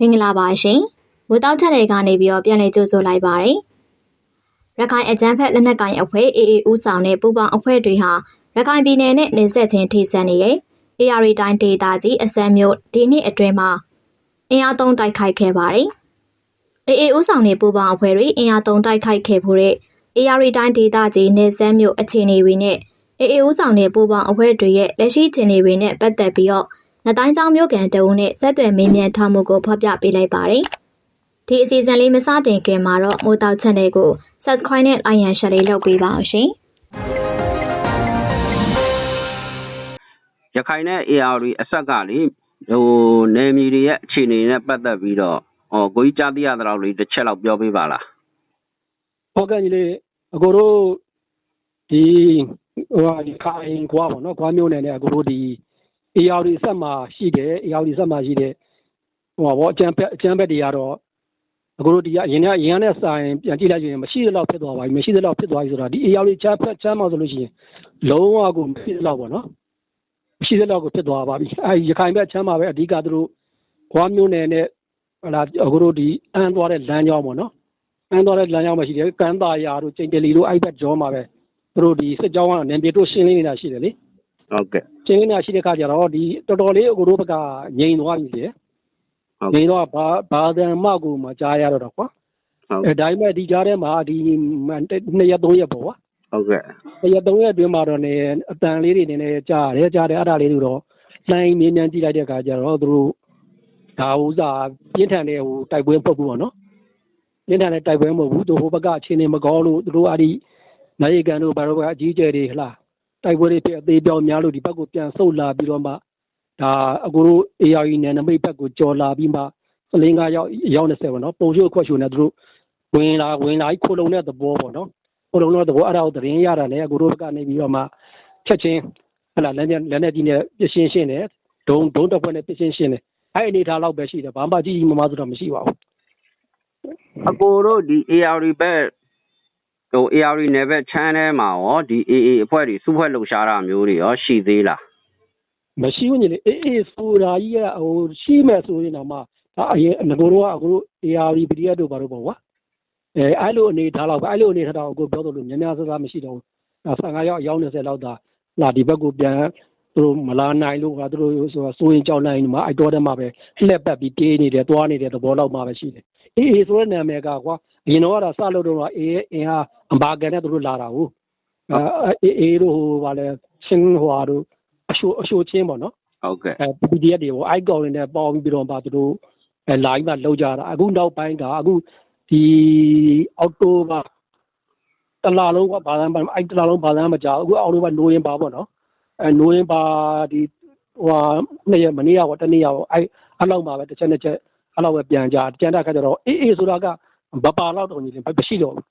မင်္ဂလာပါရှင်။မိုးတောက်ချက်တွေကနေပြီးတော့ပြန်လည်ကြိုဆိုလိုက်ပါတယ်။ရခိုင်အကြမ်းဖက်လက်နက်ကိုင်အဖွဲ့ AA ဦးဆောင်တဲ့ပူးပေါင်းအဖွဲ့တွေဟာရခိုင်ပြည်နယ်နဲ့နေဆက်ချင်းထိစပ်နေတဲ့ AR တိုင်းဒေသကြီးအစမ်းမြို့ဒီနှစ်အတွင်းမှာအင်အားသုံးတိုက်ခိုက်ခဲ့ပါတယ်။ AA ဦးဆောင်တဲ့ပူးပေါင်းအဖွဲ့တွေအင်အားသုံးတိုက်ခိုက်ခဲ့ဖို့တဲ့ AR တိုင်းဒေသကြီးနေဆက်မြို့အခြေအနေတွေနဲ့ AA ဦးဆောင်တဲ့ပူးပေါင်းအဖွဲ့တွေရဲ့လက်ရှိအခြေအနေတွေနဲ့ပတ်သက်ပြီးတော့ ငတိုင်းချောင်းမြို့ကန်တအုံနဲ့ဆက်သွယ်မေးမြန်းထားမှုကိုဖော်ပြပေးလိုက်ပါတယ်။ဒီအစီအစဉ်လေးမစတင်ခင်မှာတော့မိုးတောက် channel ကို subscribe နဲ့ like and share လေးလုပ်ပေးပါအောင်ရှင်ရခိုင်နဲ့ AR အဆက်ကလေဟိုနယ်မြေတွေရဲ့အခြေအနေနဲ့ပတ်သက်ပြီးတော့ဟောကိုကြီးကြားသိရတဲ့လောက်လေးတစ်ချက်လောက်ပြောပေးပါလားဟုတ်ကဲ့ညီလေးအကိုတို့ဒီဟိုဟာဒီခိုင်ကွာပေါ့နော်ကွာမျိုးနယ်နဲ့အကိုတို့ဒီ AR ဒီဆက်မှာရှိတယ် AR ဒီဆက်မှာရှိတယ်ဟိုပါဘောအကျန်းဖက်အကျန်းဖက်တွေကတော့အကိုတို့ဒီကအရင်ကအရင်ကနဲ့စာရင်ပြန်ကြည့်လိုက်ရင်မရှိသလောက်ဖြစ်သွားပါပြီမရှိသလောက်ဖြစ်သွားပြီဆိုတာဒီ AR ဒီချမ်းဖက်ချမ်းမှာဆိုလို့ရှိရင်လုံးဝကိုမရှိသလောက်ပေါ့နော်မရှိသလောက်ကိုဖြစ်သွားပါပြီအဲရခိုင်ဘက်ချမ်းမှာပဲအဓိကသူတို့ကွာမျိုးနယ်နဲ့ဟလာအကိုတို့ဒီအန်းသွားတဲ့လမ်းကြောင်းပေါ့နော်အန်းသွားတဲ့လမ်းကြောင်းမှာရှိတယ်ကန်းတာယာတို့ကျိန်တလီတို့အဲ့ဘက်ကျောမှာပဲသူတို့ဒီစစ်ကြောင်းကနေပြည်တို့ရှင်းလင်းနေတာရှိတယ်လေဟုတ်ကဲ့ ရှင်းလင်းနေတာရှိတဲ့ခါကျတော့ဒီတော်တော်လေးအကိုတို့ဘက်ကငြိမ်သွားပြီလေဟုတ်ငြိကဲ့မ်တော့ဘာဘာတန်မှကိုမကြားရတော့တော့ကွာဟုတ်အဲဒါပေမဲ့ဒီကြားထဲမှာဒီနှစ်ရက်သုံးရက်ပေါ့ကွာဟုတ်ကဲ့နှစ်ရက်သုံးရက်အတွင်းမှာတော့ねအတန်လေးတွေနည်းနည်းကြားရတယ်ကြားတယ်အဲ့ဒါလေးတွေတော့လှိုင်းမြင်းမြန်းကြည့်လိုက်တဲ့ခါကျတော့သူတို့ဒါဥစားပြင်းထန်တဲ့ဟိုတိုက်ပွဲပုတ်ဘူးပေါ့နော်ပြင်းထန်တဲ့တိုက်ပွဲမဟုတ်ဘူးသူဟိုဘက်ကအခြေအနေမကောင်းလို့သူတို့အဲ့ဒီနိုင်ကန်တို့ဘာလို့ကအကြီးကျယ်တွေဟလား တိုက်ပွဲတွေဖြစ်အသေးပြောင်းများလို့ဒီဘက်ကိုပြန်ဆုတ်လာပြီးတော့မှဒါအကိုတို့ AR နယ်နမိတ်ဘက်ကိုကြော်လာပြီးမှစလင်းကားရောက်ရောက်20ပေါ့နော်ပုံချိုးခွက်ချိုးနေသူတို့ဝင်လာဝင်လာပြီးခိုလုံတဲ့သဘောပေါ့နော်ခိုလုံတဲ့သဘောအဲ့ဒါကိုသတင်းရတာနဲ့အကိုတို့ဘက်ကနေပြီးတော့မှချက်ချင်းဟလာလက်နဲ့လက်နဲ့ကြီးနဲ့ပြရှင်းရှင်းတယ်ဒုံဒုံတစ်ဖွဲ့နဲ့ပြရှင်းရှင်းတယ်အဲ့အနေထားလောက်ပဲရှိတယ်ဘာမှကြီးကြီးမားမားဆိုတော့မရှိပါဘူးအကိုတို့ဒီ AR ဘက် ဟို AR နယ်ဘက်ချမ်းထဲမှာရောဒီ AA အဖွဲ့တွေစုဖွဲ့လှုပ်ရှားတာမျိုးတွေရောရှိသေးလားမရှိဘူးညီလေးအေးအေးဆိုတာကြီးကဟိုရှိမဲ့ဆိုရင်တော့မှဒါအရင်ငကိုတော့ကအခုတို့ AR PDF တို့ဘာလို့ပေါ့ကွာအဲအဲ့လိုအနေထားတော့အဲ့လိုအနေထားတော့ကိုပြောသလိုများများစားစားမရှိတော့ဘူးဒါ15ရောက်အယောက်20လောက်သာလာဒီဘက်ကိုပြန်သူတို့မလာနိုင်လို့ကသူတို့ဆိုဆိုရင်ကြောက်နိုင်မှာအဲ့တော့တည်းမှာပဲလှက်ပတ်ပြီးတေးနေတယ်သွားနေတဲ့သဘောလောက်မှပဲရှိတယ်အေးအေးဆိုတဲ့နာမည်ကကွာအရင်တော့ကတော့စလို့တော့အေးအင်းဟာ အမ်ဘာကန်နဲ့သူတို့လာတာဟုတ်အဲအေးတို့ဟိုဗာလဲချင်းဟွာတို့အရှိုအရှိုချင်းပေါ့နော်ဟုတ်ကဲ့အဲ PDF တွေပေါ့ icon တွေနဲ့ပေါင်းပြီးတော့မှသူတို့အဲ line မှာလောက်ကြတာအခုနောက်ပိုင်းကအခုဒီအောက်တိုဘာတလလုံးကဘာသာမအဲ့တလလုံးဘာသာမကြောက်အခုအောက်တိုဘာနိုဝင်ဘာပေါ့နော်အဲနိုဝင်ဘာဒီဟိုဟာနှစ်ရက်မနေ့ကပေါ့တနေ့ကပေါ့အဲ့အဲ့လောက်မှာပဲတစ်ချက်တစ်ချက်အဲ့လောက်ပဲပြန်ကြကြံတဲ့အခါကျတော့အေးအေးဆိုတာကဘပါလောက်တော့ညီတယ်မရှိတော့ဘူး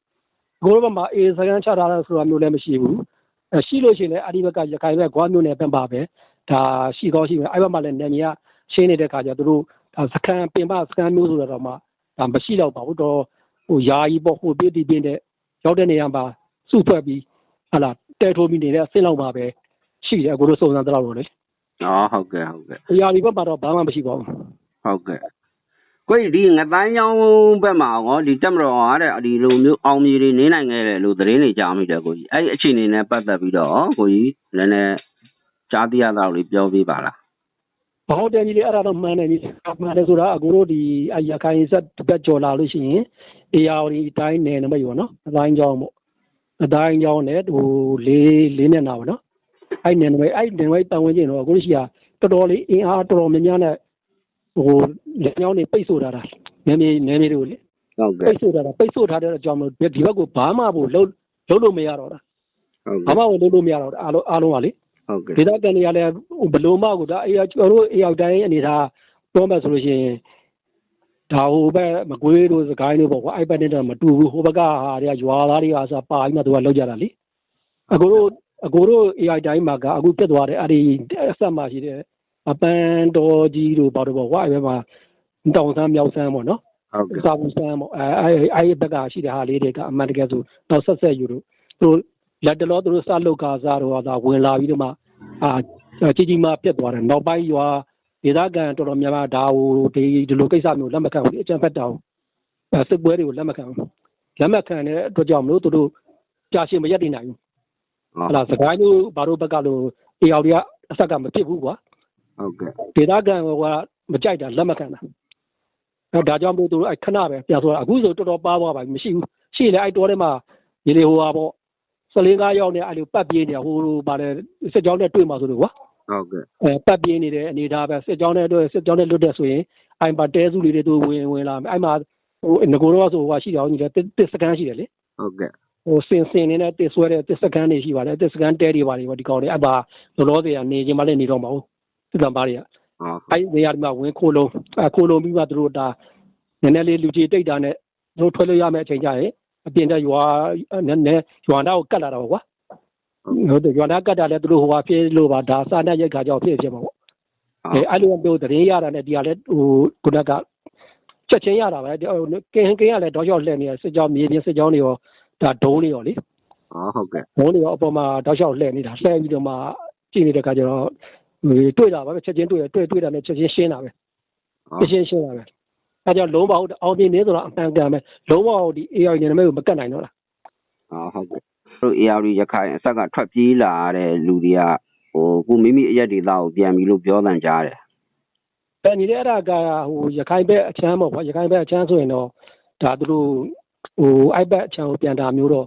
ကိုလိုဘက်မှာအေးစကန်ချထားတာဆိုတာမျိုးလည်းမရှိဘူးအဲရှိလို့ရှိရင်လည်းအဒီဘက်ကရခိုင်ဘက်ဂွားမျိုးနယ်ဘက်ပါပဲဒါရှိကောင်းရှိမယ်အဲ့ဘက်မှာလည်းနေမြေကရှင်းနေတဲ့ခါကျသူတို့ဒါစကန်ပင်ပစကန်မျိုးဆိုတော့မှဒါမရှိတော့ပါဘူးတော့ဟိုယာယီပေါ့ဟိုပြည့်တည်ပြင်းတဲ့ရောက်တဲ့နေရာမှာစုဖွဲ့ပြီးဟာလာတဲထိုးပြီးနေတဲ့အဆင့်လောက်မှာပဲရှိတယ်အခုတို့စုံစမ်းတော့လို့လေอ๋อဟုတ်ကဲ့ဟုတ်ကဲ့ယာယီဘက်မှာတော့ဘာမှမရှိပါဘူးဟုတ်ကဲ့ ကိုကြီးဒီငတိုင်းချောင်းဘက်မှာရောဒီတက်မတော်ဟာတဲ့ဒီလိုမျိုးအောင်မြေတွေနေနိုင်ခဲ့တယ်လို့သတင်းတွေကြားမိတယ်ကိုကြီးအဲ့ဒီအခြေအနေနဲ့ပတ်သက်ပြီးတော့ကိုကြီးနည်းနည်းကြားသိရတာလေးပြောပြပါလားဘာဟုတ်တယ်ကြီးလေအဲ့ဒါတော့မှန်တယ်ကြီးမှန်တယ်ဆိုတာအခုတို့ဒီအရခိုင်ဆက်တစ်ပတ်ကြော်လာလို့ရှိရင်အေယာဝတီတိုင်းနယ်နမိတ်ပေါ့နော်အတိုင်းကြောင်းပေါ့အတိုင်းကြောင်းနဲ့ဟိုလေးလေးမျက်နှာပေါ့နော်အဲ့နယ်နမိတ်အဲ့နယ်နမိတ်ပတ်ဝန်းကျင်တော့အခုရှိကတော်တော်လေးအင်အားတော်တော်များများနဲ့ ဟိုလက်ညောင်းတွေပိတ်ဆို့ထားတာနယ်မြေနယ်မြေတွေကိုလေဟုတ်ကဲ့ပိတ်ဆို့ထားတာပိတ်ဆို့ထားတဲ့အကြောင်းမို့ဒီဘက်ကိုဘာမှဘူးလုံးလုံးလို့မရတော့တာဟုတ်ဘာကဲ့မှဘူးလုံးလို့မရတော့တာအားလုံးအားလုံးကလေဟုတ်ကဲ့ဒေသခံတွေကလည်းဘလို့မှကိုဒါအေးကျွန်တော်တို့အေးရောက်တိုင်းအနေထားပြောမှဆိုလို့ရှိရင်ဒါဟိုဘက်မကွေးတို့စကိုင်းတို့ပေါ့ကွာအဲ့ဘက်နဲ့တော့မတူဘူးဟိုဘက်ကဟာတွေကရွာသားတွေကဆိုပါပြီးမှသူကလောက်ကြတာလေအခုတို့အခုတို့ AI တိုင်းမှာကအခုပြတ်သွားတယ်အဲ့ဒီအဆက်မှာရှိတဲ့ အပန်းတော်ကြီးတို့ဘာတို့ပေါ့ကွာအဲ့ဘက်မှာတောင်ဆန်းမြောက်ဆန်းပေါ့နော်ဟုတ်ကဲ့စာဘူးဆန်းပေါ့အဲအဲအဲ့ဘက်ကရှိတဲ့ဟာလေးတွေကအမှန်တကယ်ဆိုတော့ဆက်ဆက်ယူတို့သူတို့လက်တလောသူတို့စလုတ်ကာစားတော့ဒါဝင်လာပြီးတော့မှအာကြီးကြီးမားပြတ်သွားတယ်နောက်ပိုင်းရွာဒေသခံတော်တော်များများဒါဟိုဒီဒီလိုကိစ္စမျိုးလက်မခံဘူးလေအကြံဖက်တောင်အဲစစ်ပွဲတွေကိုလက်မခံဘူးလက်မခံတဲ့အတွက်ကြောင့်မလို့သူတို့ကြာရှည်မရက်တည်နိုင်ဘူးဟုတ်ဟလာစကိုင်းတို့ဘာတို့ဘက်ကလို့အေယော်တွေကအဆက်ကမဖြစ်ဘူးကွာ ဟုတ်ကဲ့ဒေသခံကမကြိုက်တာလက်မခံတာအဲဒါကြောင့်မို့သူတို့အဲခဏပဲပြန်ဆိုအခုဆိုတော်တော်ပါသွားပါပြီမရှိဘူးရှိလေအဲတော်ထဲမှာဒီလေဟိုဟာပေါ့စလင်းကားရောက်နေအဲလိုပတ်ပြေးနေဟိုဗါတယ်စစ်ကြောင်းနဲ့တွေ့မှာဆိုလို့ကွာဟုတ်ကဲ့အဲပတ်ပြေးနေတဲ့အနေဒါပဲစစ်ကြောင်းနဲ့တွေ့စစ်ကြောင်းနဲ့လွတ်တဲ့ဆိုရင်အိုင်ပါတဲစုလေးတွေသူဝင်ဝင်လာမယ်အဲ့မှာဟိုငကိုတော့ဆိုဟိုရှိတယ်အောင်ကြီးလေတစ်စကန်ရှိတယ်လေဟုတ်ကဲ့ဟိုစင်စင်နေတဲ့တစ်ဆွဲတဲ့တစ်စကန်တွေရှိပါတယ်တစ်စကန်တဲတွေပါတွေပေါ့ဒီကောင်တွေအဲ့ပါလောလောဆယ်ကနေချင်းမလဲနေတော့မဟုတ် စစ်တမ်းပါတွေကဟုတ်အဲ့ဒီနေရာဒီမှာဝင်ခိုးလုံးအခိုးလုံးပြီးမှသူတို့ဒါနည်းနည်းလေးလူကြီးတိတ်တာနဲ့သူတို့ထွက်လို့ရမယ့်အချိန်ကျရင်အပြင်တဲ့ရွာနည်းနည်းရွာသားကိုကတ်လာတာပေါ့ကွာဟုတ်တယ်ရွာသားကတ်တာလဲသူတို့ဟိုဟာဖြစ်လို့ပါဒါစာနဲ့ရိုက်ခါကြောင့်ဖြစ်ဖြစ်မှာပေါ့အဲအဲ့လိုမျိုးသတင်းရတာနဲ့ဒီကလည်းဟိုခုနကချက်ချင်းရတာပဲကင်းကင်းရလဲတော့ရောက်လှည့်နေစစ်ကြောင်းမြေပြင်စစ်ကြောင်းတွေရောဒါဒုံးတွေရောလေဟုတ်ကဲ့ဒုံးတွေရောအပေါ်မှာတောက်လျှောက်လှည့်နေတာလှည့်ပြီးတော့မှကြည့်နေတဲ့ခါကျတော့ တွေ့တာပါပဲချက်ချင်းတွေ့တွေ့တွေ့တာနဲ့ချက်ချင်းရှင်းတာပဲဟုတ်ရှင်းရှင်းလာပဲအဲကြောင့်လုံးဝအောင်ပြင်းနေဆိုတော့အမှန်ကန်ပဲလုံးဝဒီ AI နေမဲ့ကိုမကတ်နိုင်တော့လားဟုတ်ကဲ့တို့ AR ရခိုင်အဆက်ကထွက်ပြေးလာတဲ့လူတွေကဟိုကိုမိမိအရက်ဒေသကိုပြန်ပြီလို့ပြောတန်ကြားတယ်အဲညီလေးအဲ့ဒါကဟိုရခိုင်ဘက်အချမ်းပေါ့ကွာရခိုင်ဘက်အချမ်းဆိုရင်တော့ဒါသူတို့ဟို iPad အချမ်းကိုပြန်တာမျိုးတော့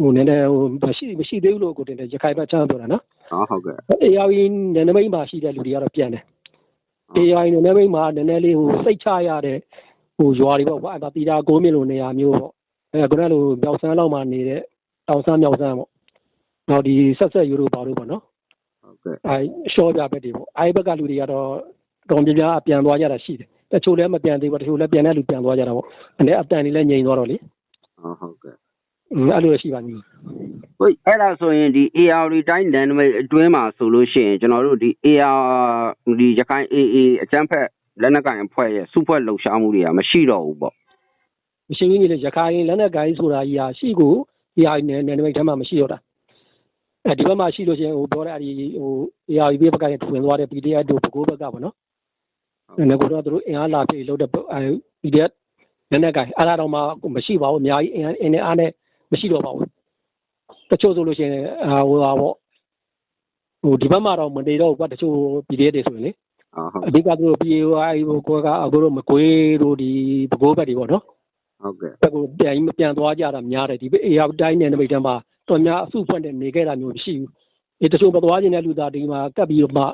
ဟိုနည်းနည်းဟိုမရှိမရှိသေးဘူးလို့ကိုတင်တယ်ရခိုင်ဘက်အချမ်းပြောတာနော် ဟုတ်ကဲ့ AI နေနမိတ်မှာရှိတဲ့လူတွေကတော့ပြန်တယ် AI နေနမိတ်မှာနည်းနည်းလေးဟိုစိတ်ချရတဲ့ဟိုရွာတွေပေါ့ကွာအဲ့ဒါတီတာကိုမြင့်လိုနေရာမျိုးပေါ့အဲခုနကလိုမြောက်ဆန်းလောက်မှာနေတဲ့တောင်ဆန်းမြောက်ဆန်းပေါ့နောက်ဒီဆက်ဆက်ယူတို့ပါတို့ပေါ့နော်ဟုတ်ကဲ့အဲရှော့ပြဘက်တွေပေါ့အဲဒီဘက်ကလူတွေကတော့တော်ပြပြအပြန်သွားကြတာရှိတယ်တချို့လည်းမပြန်သေးဘူးတချို့လည်းပြန်တဲ့လူပြန်သွားကြတာပေါ့အနေအတန်တွေလည်းငြိမ်သွားတော့လေဟုတ်ကဲ့ အင်းအဲ့လိုရှိပါနေဟိုအဲ့ဒါဆိုရင်ဒီ AR တိုင်းဒန်နမိတ်အတွင်းမှာဆိုလို့ရှိရင်ကျွန်တော်တို့ဒီ AR ဒီရခိုင် AA အကျန်းဖက်လက်နက်ကင်အဖွဲ့ရဲ့စုဖွဲ့လှုပ်ရှားမှုတွေကမရှိတော့ဘူးပေါ့မရှိဘူးကြီးလေရခိုင်လက်နက်ကိုင်းဆိုတာကြီးဟာရှိကိုဒီဟာနဲ့နယ်နိမိတ်ထဲမှာမရှိတော့တာအဲဒီဘက်မှာရှိလို့ရှိရင်ဟိုပြောတဲ့အဲဒီဟို ARB ဘက်ကရင်ဝင်သွားတဲ့ PDF တို့ဘကိုးဘက်ကပေါ့နော်ငါကတော့သူတို့အင်အားလာပြေလို့တဲ့အဲ PDF လက်နက်ကိုင်းအဲ့ဒါတော့မှမရှိပါဘူးအများကြီးအင်အားအင်းအားနဲ့ မရှိတော့ပါဘူးတချို့ဆိုလို့ရှိရင်အာဟိုပါပေါ့ဟိုဒီဘက်မှာတော့မနေတော့ဘူးကွာတချို့ PDF တွေဆိုရင်လေဟုတ်အဓိကသူတို့ PAO အဲဟိုကိုကအခုတို့မကွေးတို့ဒီဘကိုးဘက်တွေပေါ့နော်ဟုတ်ကဲ့ဘက်ကိုပြန်ပြီးပြန်သွားကြတာများတယ်ဒီဘက် AR တိုင်းနယ်နိမိတ်တန်းမှာတော်များအစုဖွင့်တဲ့နေခဲ့တာမျိုးမရှိဘူးဒီတချို့မသွားခြင်းတဲ့လူသားဒီမှာကပ်ပြီးတော့မှ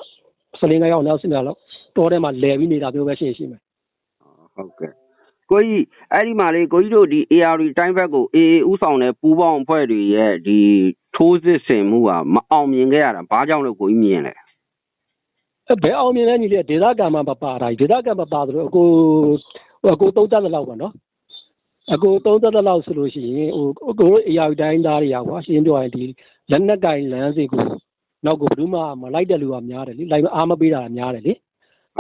စလင်းကရောက်နောက်စင်လာတော့တော်ထဲမှာလဲပြီးနေတာမျိုးပဲရှိရင်ရှိမယ်ဟုတ်ကဲ့ ကိုကြီးအဲ့ဒီမှာလေကိုကြီးတို့ဒီ AR တိုင်းဘက်ကို AA ဥဆောင်တဲ့ပူးပေါင်းအဖွဲ့တွေရဲ့ဒီထိုးစစ်ဆင်မှုကမအောင်မြင်ခဲ့ရတာဘာကြောင့်လို့ကိုကြီးမြင်လဲအဲဘယ်အောင်မြင်လဲညီလေးဒေသကံမှာမပါတာဒေသကံမပါသလိုအကိုအကိုသုံးသက်လောက်ပါနော်အကိုသုံးသက်လောက်ဆိုလို့ရှိရင်ဟိုအကိုတို့ AR တိုင်းသားတွေကကွာရှင်းပြောရင်ဒီလက်နက်ကင်လမ်းစီကိုနောက်ကိုဘယ်သူမှမလိုက်တဲ့လူကများတယ်လေလိုက်မအားမပေးတာများတယ်လေ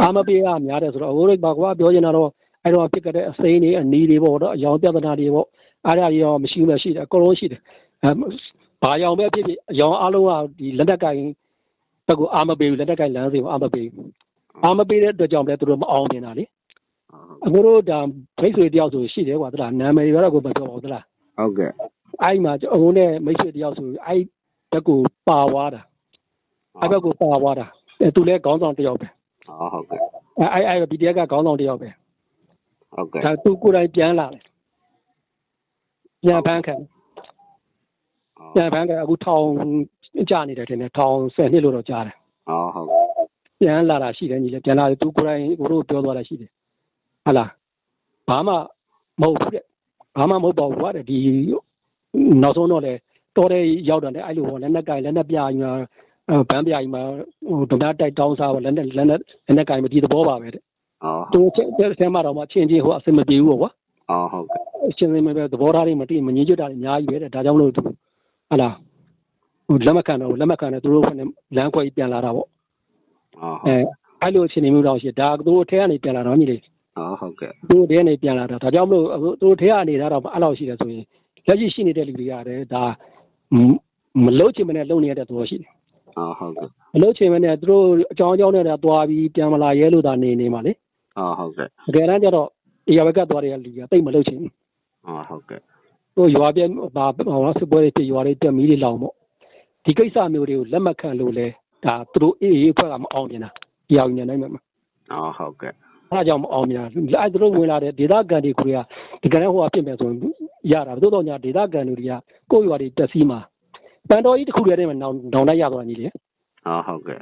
အာမပေးရများတယ်ဆိုတော့အကိုတို့ဘာကွာပြောချင်တာတော့ အဲ့တော့ဖြစ်ကြတဲ့အစိမ်းတွေအနီးတွေပေါ့တော့အယောင်ပြဿနာတွေပေါ့အားရရောမရှိဘူးမရှိတယ်အကုန်လုံးရှိတယ်အဲဘာရောင်ပဲဖြစ်ဖြစ်အယောင်အလုံးကဒီလက်နက်ကင်ဘက်ကအာမပေးဘူးလက်နက်ကင်လမ်းစီကိုအာမပေးဘူးအာမပေးတဲ့အတွက်ကြောင့်လည်းသူတို့မအောင်နေတာလေအကိုတို့ဒါမိတ်ဆွေတယောက်ဆိုရှိတယ်ကွာသလားနာမည်ကတော့ကိုမပြောပါဘူးသလားဟုတ်ကဲ့အဲ့မှာအကိုနဲ့မိတ်ဆွေတယောက်ဆိုအဲ့ဘက်ကိုပါသွားတာအဲ့ဘက်ကိုပါသွားတာအဲသူလည်းခေါင်းဆောင်တယောက်ပဲဟုတ်ကဲ့အဲ့အဲ့အဲ့ BTS ကခေါင်းဆောင်တယောက်ပဲ ဟုတ်ကဲ့ဒါသူကိုယ်တိုင်ပြန်လာတယ်ပြန်ဖမ်းခံပြန်ဖမ်းခံအခုထောင်ကြာနေတယ်ထင်တယ်ထောင်10နှစ်လို့တော့ကြားတယ်ဟုတ်ဟုတ်ပြန်လာတာရှိတယ်ညီလေးပြန်လာတယ်သူကိုယ်တိုင်ကိုတို့ပြောသွားတာရှိတယ်ဟာလားဘာမှမဟုတ်ဘူးတဲ့ဘာမှမဟုတ်ပါဘူးကွာတဲ့ဒီနောက်ဆုံးတော့လေတော်တဲ့ရောက်တယ်အဲ့လိုဟောလက်နက်ကင်လက်နက်ပြကြီးမှာဗန်းပြကြီးမှာဟိုဒနာတိုက်တောင်းစားပါလက်နက်လက်နက်လက်နက်ကင်မဒီသဘောပါပဲတဲ့ဟုတ် သူတဲ့ဆဲမှာတော့မှချင်းချင်းဟိုအစင်မပြေဘူးပေါ့ကွာဟုတ်ကဲ့အချင်းချင်းပဲသဘောထားတွေမတည်မငြင်းကြတာတွေအများကြီးပဲတဲ့ဒါကြောင့်မလို့သူဟာလားဟိုလက်မခံတော့လက်မခံတဲ့သူတို့ကလမ်းခွဲကြီးပြန်လာတာပေါ့ဟုတ်အဲအဲ့လိုအခြေအနေမျိုးတော့ရှိဒါသူတို့ထဲကနေပြန်လာတော့ညီလေးဟုတ်ကဲ့သူတို့ထဲကနေပြန်လာတာဒါကြောင့်မလို့အခုသူတို့ထဲကနေထားတော့အဲ့လောက်ရှိတယ်ဆိုရင်လက်ရှိရှိနေတဲ့လူတွေရတယ်ဒါမမလုံးချင်မနဲ့လုံနေရတဲ့သဘောရှိတယ်အော်ဟုတ်ကဲ့မလုပ်ချင်မနဲ့သူတို့အကြောင်းအကြောင်းနဲ့တော့သွားပြီးပြန်မလာရဲလို့သာနေနေမှာလေ အော်ဟုတ်ကဲ့တကယ်တမ်းကျတော့အေရဘက်ကသွားတဲ့လူကတိတ်မလုပ်ချင်ဘူးအော်ဟုတ်ကဲ့ဟိုရွာပြဲဘာဟောစပွဲတွေပြရွာတွေတက်မီးတွေလောင်ပေါ့ဒီကိစ္စမျိုးတွေကိုလက်မခံလို့လဲဒါသူတို့အေးအေးအဖွဲ့ကမအောင်မြင်တာဒီအောင်ညံနိုင်မှာအော်ဟုတ်ကဲ့အဲဒါကြောင့်မအောင်မြင်တာအဲသူတို့ဝင်လာတဲ့ဒေသခံတွေကဒီကနေ့ဟိုအဖြစ်မဲ့ဆိုရင်ရတာသို့တော့ညာဒေသခံတွေကကိုယ့်ရွာတွေတက်စီးမှာပန်တော်ကြီးတစ်ခုတည်းနဲ့နောင်နောင်လိုက်ရသွားညီလေအော်ဟုတ်ကဲ့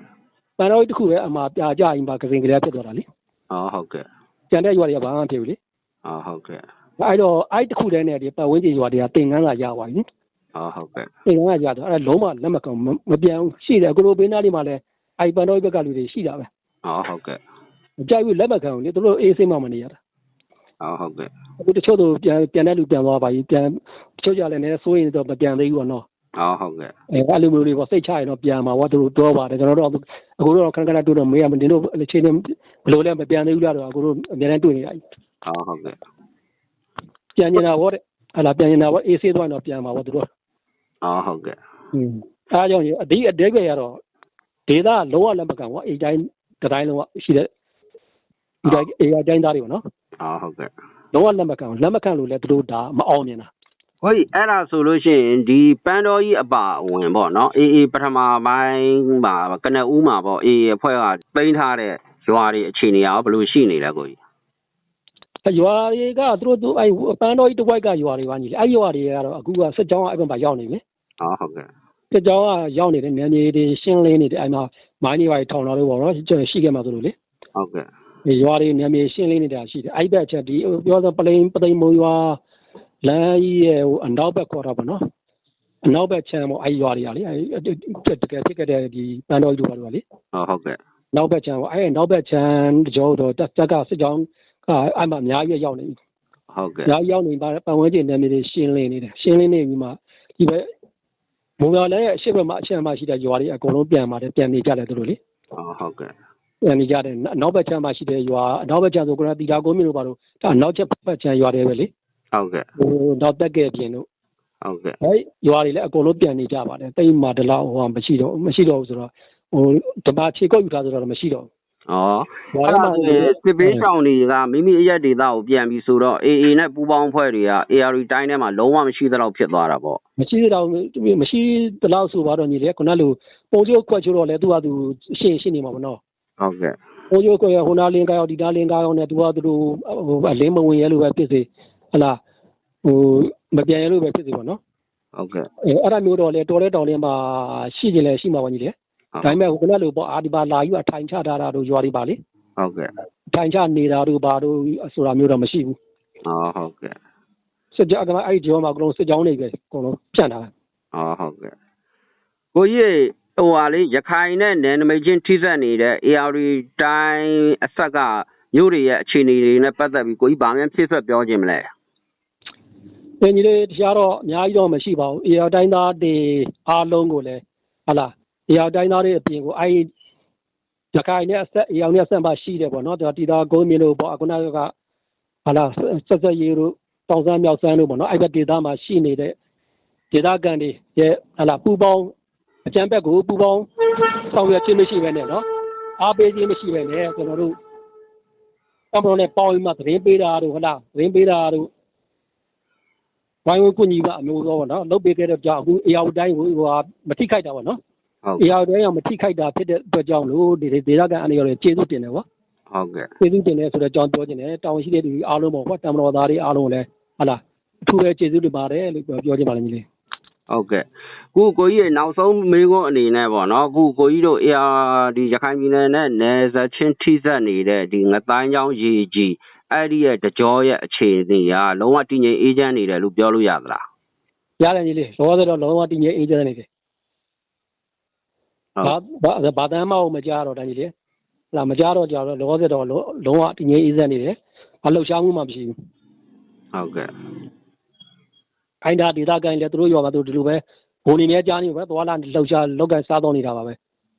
ပန်တော်ကြီးတစ်ခုပဲအမှာပြာကြရင်ပါကစင်ကလေးဖြစ်သွားတာလေ အော်ဟုတ်ကဲ့ကျန်တဲ့ရွာတွေကဘာမှမဖြစ်ဘူးလေအော်ဟုတ်ကဲ့အဲ့တော့အဲ့တစ်ခုတည်းနဲ့ဒီပတ်ဝန်းကျင်ရွာတွေကတင်ကန်းလာရသွားပြီအော်ဟုတ်ကဲ့တင်ကန်းလာရတော့အဲ့လုံးဝလက်မကောင်မပြန်ဘူးရှိတယ်ကိုလိုဘေးနားလေးမှာလည်းအဲ့ပန်တော်ကြီးဘက်ကလူတွေရှိတာပဲအော်ဟုတ်ကဲ့မကြိုက်ဘူးလက်မခံဘူးလေသူတို့အေးစိမ့်မှမနေရတာအော်ဟုတ်ကဲ့အခုတချို့တို့ပြန်ပြန်တဲ့လူပြန်သွားပါပြီပြန်တချို့ကြလည်းနည်းစိုးရင်တော့မပြန်သေးဘူးပေါ့နော် အော်ဟုတ်ကဲ့အဲအဲ့လိုမျိုးတွေပေါ့စိတ်ချရင်တော့ပြန်မှာပေါ့သူတို့တော့ပါတယ်ကျွန်တော်တို့အခုတော့ခဏခဏတွေ့တော့မေးရမတင်တို့အချိန်နဲ့ဘလို့လဲမပြန်သေးဘူးလားတော့အခုတို့အများနဲ့တွေ့နေရပြီအော်ဟုတ်ကဲ့ပြန်နေတာပေါ့တဲ့ဟလာပြန်နေတာပေါ့အေးဆေးသွားရင်တော့ပြန်မှာပေါ့သူတို့အော်ဟုတ်ကဲ့อืมအားကြောင့်အဒီအတဲပဲရတော့ဒေတာလုံးဝလက်မကန်ပေါ့အေးတိုင်းတိုင်းလုံးဝရှိတဲ့ဒီတိုင်းအေးတိုင်းသားတွေပေါ့နော်အော်ဟုတ်ကဲ့လုံးဝလက်မကန်လက်မကန်လို့လဲသူတို့ဒါမအောင်မြင်တာ ဟိုကြီးအဲ့ဒါဆိုလို့ရှိရင်ဒီပန်းတော်ကြီးအပါအဝင်ပေါ့နော်အေးအေးပထမပိုင်းမှာကနဦးမှာပေါ့အေးအဖွဲ့ကပိန်းထားတဲ့ရွာတွေအခြေအနေရောဘယ်လိုရှိနေလဲကိုကြီးရွာတွေကသူတို့သူအဲပန်းတော်ကြီးတစ်ဝိုက်ကရွာတွေပါညီလေအဲရွာတွေကတော့အခုကစက်ကြောင်းအဲ့ဘက်မှာရောက်နေပြီအော်ဟုတ်ကဲ့စက်ကြောင်းကရောက်နေတဲ့နယ်မြေတွေရှင်းလင်းနေတယ်အဲ့မှာမိုင်းတွေပါထောင်လာလို့ပေါ့နော်ကျွန်တော်ရှိခဲ့မှာဆိုလို့လေဟုတ်ကဲ့ရွာတွေနယ်မြေရှင်းလင်းနေတာရှိတယ်အဲ့ဘက်ချက်ဒီပြောဆိုပလိန်ပသိမ်မုံရွာ လမ်းကြီးရဲ့ဟိုအနောက်ဘက်ခေါ်တာပေါ့နော်အနောက်ဘက်ချမ်းပေါ့အဲ့ရွာတွေကလေအဲ့တကယ်ဖြစ်ခဲ့တဲ့ဒီပန်းတော်ကြီးတို့ပါလေအော်ဟုတ်ကဲ့နောက်ဘက်ချမ်းပေါ့အဲ့နောက်ဘက်ချမ်းကြောတော့တက်ကစစ်ကြောင်းကအဲ့မှာအများကြီးရောက်နေပြီဟုတ်ကဲ့။ညာရောက်နေပါပတ်ဝန်းကျင်နယ်မြေတွေရှင်းလင်းနေတယ်။ရှင်းလင်းနေပြီးမှဒီဘက်မုံရလည်းရဲ့အရှိဘက်မှာအချက်မှာရှိတဲ့ရွာတွေအကုန်လုံးပြန်ပါတယ်ပြန်နေကြတယ်သူတို့လေအော်ဟုတ်ကဲ့။ပြန်နေကြတယ်။နောက်ဘက်ချမ်းမှာရှိတဲ့ရွာအနောက်ဘက်ချမ်းဆိုကတီတာကုန်းမြို့တို့ပါတော့ဒါနောက်ချက်ဘက်ချမ်းရွာတွေပဲလေ ဟုတ်ကဲ့။ဟိုနောက်တက်ကဲပြင်တို့ဟုတ်ကဲ့အဲရွာတွေလည်းအကုန်လုံးပြန်နေကြပါတယ်။တိမ်မာတလောက်ဟိုမရှိတော့မရှိတော့ဘူးဆိုတော့ဟိုဓမ္မခြေကုပ်ယူထားဆိုတော့မရှိတော့အော်ဘူး။အဲ့ဒါဆိုရင်စစ်ပေးဆောင်တွေကမိမိအရက်ဒေသကိုပြန်ပြီးဆိုတော့အေးအေးနဲ့ပူပေါင်းဖွဲ့တွေက AR တိုင်းထဲမှာလုံးဝမရှိသလောက်ဖြစ်သွားတာပေါ့မရှိတော့မရှိတလောက်ဆိုတော့ညီလေခုနကလိုပုံချိုးခွက်ချိုးတော့လေသူကသူရှင်းရှင်းနေမှာမနော်ဟုတ်ကဲ့။ပုံချိုးခွက်ရဟိုနာလင်းကားရောဒီနာလင်းကားရောနဲ့သူကသူတို့ဟိုအလင်းမဝင်ရလို့ပဲဖြစ်စေ ဟလာဟိုမပြန်ရလို့ပဲဖြစ်စေပေါ့နော်ဟုတ်ကဲ့။အဲအဲ့ဒါမျိုးတော့လေတော်လဲတော်လဲမှာရှိကြလေရှိမှာပါညီလေ။ဒါပေမဲ့ဟိုခုနကလိုပေါ့အာဒီပါလာယူအထိုင်ချထားတာတို့ရွာတွေပါလေဟုတ်ကဲ့။ထိုင်ချနေတာတို့ဘာတို့ဆိုတာမျိုးတော့မရှိဘူးအော်ဟုတ်ကဲ့။စစ်ကြောင်းကအဲ့ဒီကြောမှာအကုန်လုံးစစ်ကြောင်းတွေပဲအကုန်လုံးဖြန့်ထားတယ်အော်ဟုတ်ကဲ့ကိုကြီးဟိုဟာလေရခိုင်နဲ့နယ်နိမိတ်ချင်းထိစပ်နေတဲ့ AR တိုင်းအဆက်ကမြို့တွေရဲ့အခြေအနေတွေနဲ့ပတ်သက်ပြီးကိုကြီးဗာမြန်ဖြစ်ဆက်ပြောခြင်းမလဲ။ တင်ကြီးလေးတရားတော့အများကြီးတော့မရှိပါဘူး။အေရတိုင်းသားတွေအားလုံးကိုလည်းဟလာအေရတိုင်းသားတွေအပြင်ကိုအဲ့ရခိုင်နဲ့အဆက်အေရောင်နဲ့အဆက်မှရှိတယ်ပေါ့နော်။တီတာကုန်းမြင့်လို့ပေါ့အခုနကဟလာဆက်ဆက်ရေးတို့တောင်ဆန်းမြောက်ဆန်းတို့ပေါ့နော်။အဲ့ဘက်ဒေသမှာရှိနေတဲ့ဒေသခံတွေရဲ့ဟလာပူပေါင်းအကြံဘက်ကိုပူပေါင်းဆောင်ရွက်ခြင်းမရှိပဲနဲ့နော်။အားပေးခြင်းမရှိပဲနဲ့ကျွန်တော်တို့ကမ္ဘာနဲ့ပေါင်းပြီးမှသတင်းပေးတာတို့ဟလာသတင်းပေးတာတို့ ဝိုင်းဝန်းကုညီကအမျိုးသောပေါ့နော်လုတ်ပေးခဲ့တဲ့ကြောင့်အခုအေယာဝတိုင်းဟိုဟာမထိခိုက်တာပေါ့နော်ဟုတ်အေယာဝတိုင်းကမထိခိုက်တာဖြစ်တဲ့အတွက်ကြောင့်လို့ဒီဒေသခံအနေနဲ့ကျေးဇူးတင်တယ်ပေါ့ဟုတ်ကဲ့ကျေးဇူးတင်တယ်ဆိုတော့ကြောင်းပြောခြင်းတယ်တောင်းရှိတဲ့လူတွေအားလုံးပေါ့ကွာတမတော်သားတွေအားလုံးလည်းဟာလားအထူးပဲကျေးဇူးတင်ပါတယ်လို့ပြောပြောချင်ပါတယ်ညီလေးဟုတ်ကဲ့ခုကိုကြီးရဲ့နောက်ဆုံးမေးခွန်းအနေနဲ့ပေါ့နော်ခုကိုကြီးတို့ AR ဒီရခိုင်ပြည်နယ်နဲ့နယ်စပ်ချင်းထိစပ်နေတဲ့ဒီငတိုင်းချောင်းရေကြီး အဲ့ဒီရဲ့တကြောရဲ့အခြေအနေကလုံးဝတည်ငြိမ်အေးချမ်းနေတယ်လို့ပြောလို့ရသလားရတယ်ညီလေးလောဆယ်တော့လုံးဝတည်ငြိမ်အေးချမ်းနေတယ်ဟုတ်ဘာဘာဘာတမ်းမအောင်မကြားတော့တန်းညီလေးလာမကြားတော့ကြတော့လောဆယ်တော့လုံးဝတည်ငြိမ်အေးချမ်းနေတယ်အလှုပ်ရှားမှုမှမရှိဘူးဟုတ်ကဲ့ခိုင်းတာဒေသခံလည်းသူတို့ရွာမှာသူဒီလိုပဲဘုံနေနေကြားနေပဲသွားလာလှုပ်ရှားလောက်ကစားတော့နေတာပါပဲ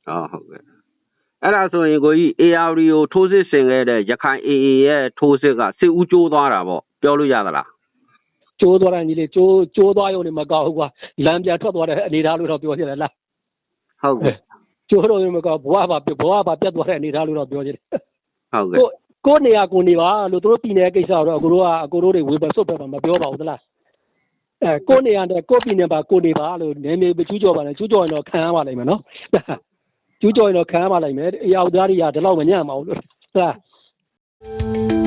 ဟုတ်ဟုတ်ကဲ့ အဲ့ဒါဆိုရင်ကိုကြီး AR ကိုထိုးစစ်ဆင်ခဲ့တဲ့ရခိုင် AA ရဲ့ထိုးစစ်ကစစ်ဦးကျိုးသွားတာပေါ့ပြောလို့ရသလားကျိုးသွားတယ်ညီလေးကျိုးကျိုးသွားရုံနဲ့မကောက်ဘူးကွာလမ်းပြန်ထွက်သွားတဲ့အနေသားလို့တော့ပြောချင်တယ်လားဟုတ်ကဲ့ကျိုးတော့မကဘွားပါဘွားပါပြတ်သွားတဲ့အနေထားလို့တော့ပြောချင်တယ်ဟုတ်ကဲ့ကိုကိုနေရာကိုနေပါလို့သူတို့ပြည်နယ်ကိစ္စတော့အကိုတို့ကအကိုတို့တွေဝေဖန်စွတ်ပဲမပြောပါဘူးသလားအဲကိုနေရာနဲ့ကိုပြည်နယ်ပါကိုနေပါလို့နေနေကျူးကျော်ပါနဲ့ကျူးကျော်ရင်တော့ခံရပါလိမ့်မယ်နော် ကျူးကျော်ရင်တော့ခံရပါလိမ့်မယ်အရာသားတွေကဒီလောက်မညံ့ပါဘူးလို့ဟုတ်လား